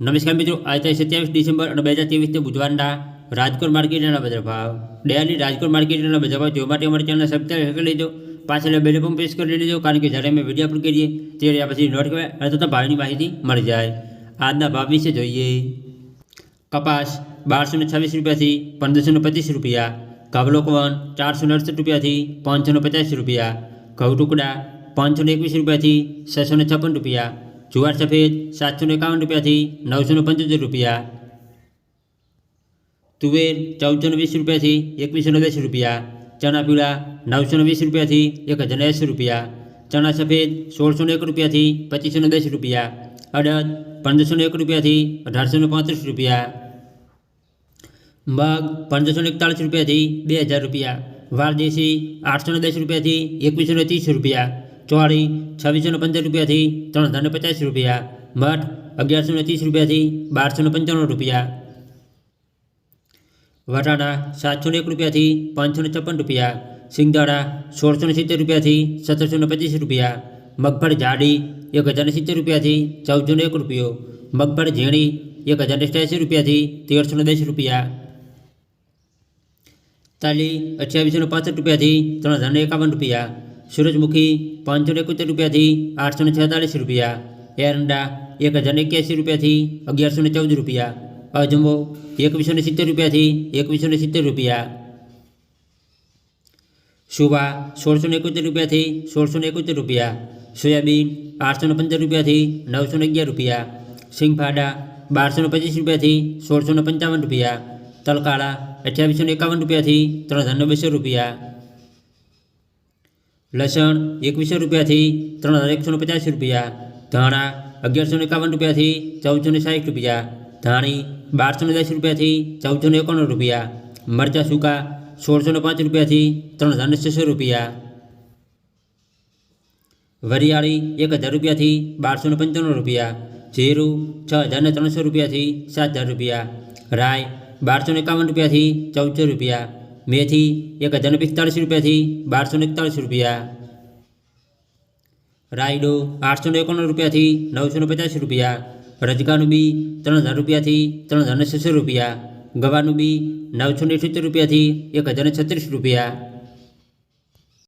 નમસ્કાર મિત્રો આજે સત્યાવીસ ડિસેમ્બર અને બે હજાર ત્રેવીસને બુધવારના રાજકોટ માર્કેટના બજાર ભાવ ડેલી રાજકોટ માર્કેટના બજાર ભાવ જોવા માટે અમારી ચેનલ સબસ્ક્રાઈબ કરી લેજો પાછળ બેલ પણ પ્રેસ કરી લેજો કારણ કે જ્યારે અમે વિડીયો અપલોડ કરીએ ત્યારે આ પછી નોટ કહેવાય અને તો ભાવની માહિતી મળી જાય આજના ભાવ વિશે જોઈએ કપાસ બારસો ને છવ્વીસ રૂપિયાથી પંદરસો ને પચીસ રૂપિયા કવલોકવન ચારસો ને અડસઠ રૂપિયાથી પાંચસો ને પચાસ રૂપિયા ઘઉં ટુકડા પાંચસો ને એકવીસ રૂપિયાથી છસો ને છપ્પન રૂપિયા જુવાર સફેદ સાતસો ને એકાવન રૂપિયાથી નવસો ને પંચોતેર રૂપિયા તુવેર ચૌદસો ને વીસ રૂપિયાથી એકવીસો ને દસ રૂપિયા ચણા પીળા નવસો ને વીસ રૂપિયાથી એક હજાર ને એંસી રૂપિયા ચણા સફેદ સોળસો ને એક રૂપિયાથી પચીસો ને દસ રૂપિયા અડદ પંદરસો ને એક રૂપિયાથી અઢારસો ને પાંત્રીસ રૂપિયા મગ પંદરસો ને એકતાળીસ રૂપિયાથી બે હજાર રૂપિયા વારદેશી આઠસો ને દસ રૂપિયાથી એકવીસો ને ત્રીસ રૂપિયા ચોળી છવ્વીસો ને પંદર રૂપિયાથી ત્રણ હજાર ને પચાસ રૂપિયા મઠ અગિયારસો ને ત્રીસ રૂપિયાથી બારસો ને પંચાણું રૂપિયા વટાણા સાતસો ને એક રૂપિયાથી પાંચસો ને છપ્પન રૂપિયા સિંગદાણા સોળસો ને સિત્તેર રૂપિયાથી સત્તરસો ને પચીસ રૂપિયા મગફળી જાડી એક હજાર ને સિત્તેર રૂપિયાથી ચૌદસો ને એક રૂપિયો મગફળી ઝીણી એક હજાર ને અઠ્યાસી રૂપિયાથી તેરસો ને દસ રૂપિયા તાલી અઠ્યાવીસો ને પાસઠ રૂપિયાથી ત્રણ હજાર ને એકાવન રૂપિયા સૂરજમુખી પાંચસો ને એકોતેર રૂપિયાથી આઠસો ને છેતાલીસ રૂપિયા એરંડા એક હજાર ને એક્યાસી રૂપિયાથી અગિયારસો ને ચૌદ રૂપિયા અજમો એકવીસો ને સિત્તેર રૂપિયાથી એકવીસો ને સિત્તેર રૂપિયા સુવા સોળસો ને એકોતેર રૂપિયાથી સોળસો ને એકોતેર રૂપિયા સોયાબીન આઠસો ને પંદર રૂપિયાથી નવસો ને અગિયાર રૂપિયા સિંગફાડા બારસો ને પચીસ રૂપિયાથી સોળસો ને પંચાવન રૂપિયા તલકાળા અઠ્યાવીસો ને એકાવન રૂપિયાથી ત્રણ હજાર ને બસો રૂપિયા લસણ એકવીસો રૂપિયાથી ત્રણ હજાર એકસો ને પચાસ રૂપિયા ધાણા અગિયારસો ને એકાવન રૂપિયાથી ચૌદસો ને સાઠ રૂપિયા ધાણી બારસો ને દસ રૂપિયાથી ચૌદસો ને એકાણું રૂપિયા મરચાં સૂકા સોળસો ને પાંચ રૂપિયાથી ત્રણ હજાર ને છસો રૂપિયા વરિયાળી એક હજાર રૂપિયાથી બારસો ને પંચાણું રૂપિયા જીરું છ હજાર ને ત્રણસો રૂપિયાથી સાત હજાર રૂપિયા રાય બારસો ને એકાવન રૂપિયાથી ચૌદસો રૂપિયા મેથી એક હજારને પિસ્તાળીસ રૂપિયાથી બારસો એકતાળીસ રૂપિયા. રાયડો આઠસો ને એકાણું રૂપિયાથી નવસો ને પચાસ રૂપિયા. રજગાનું બી ત્રણ હજાર રૂપિયાથી ત્રણ હજાર ને છસો રૂપિયા. ગવાનું બી નવસો ને રૂપિયાથી એક હજાર ને છત્રીસ રૂપિયા.